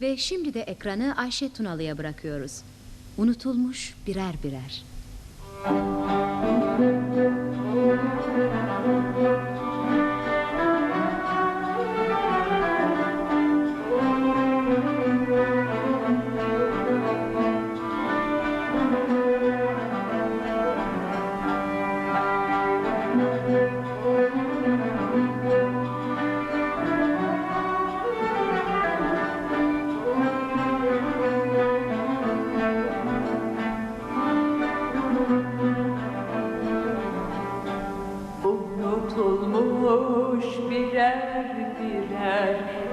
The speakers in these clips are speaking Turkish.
Ve şimdi de ekranı Ayşe Tunalı'ya bırakıyoruz. Unutulmuş birer birer. Unutulmuş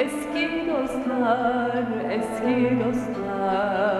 Eski dostlar, eski dostlar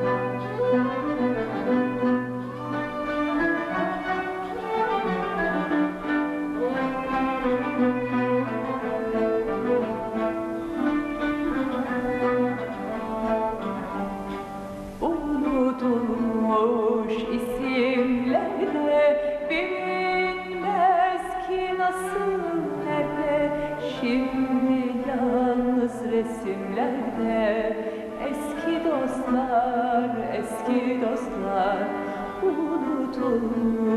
Unutulmuş isimlerde bilinmez ki nasıl nerede. Şimdi yalnız resimlerde eski dostlar, eski dostlar. Unutulmuş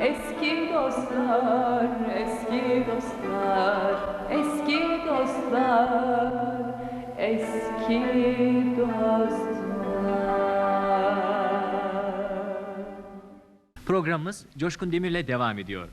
eski dostlar, eski dostlar, eski dostlar, eski dostlar. Programımız Coşkun Demir'le devam ediyor.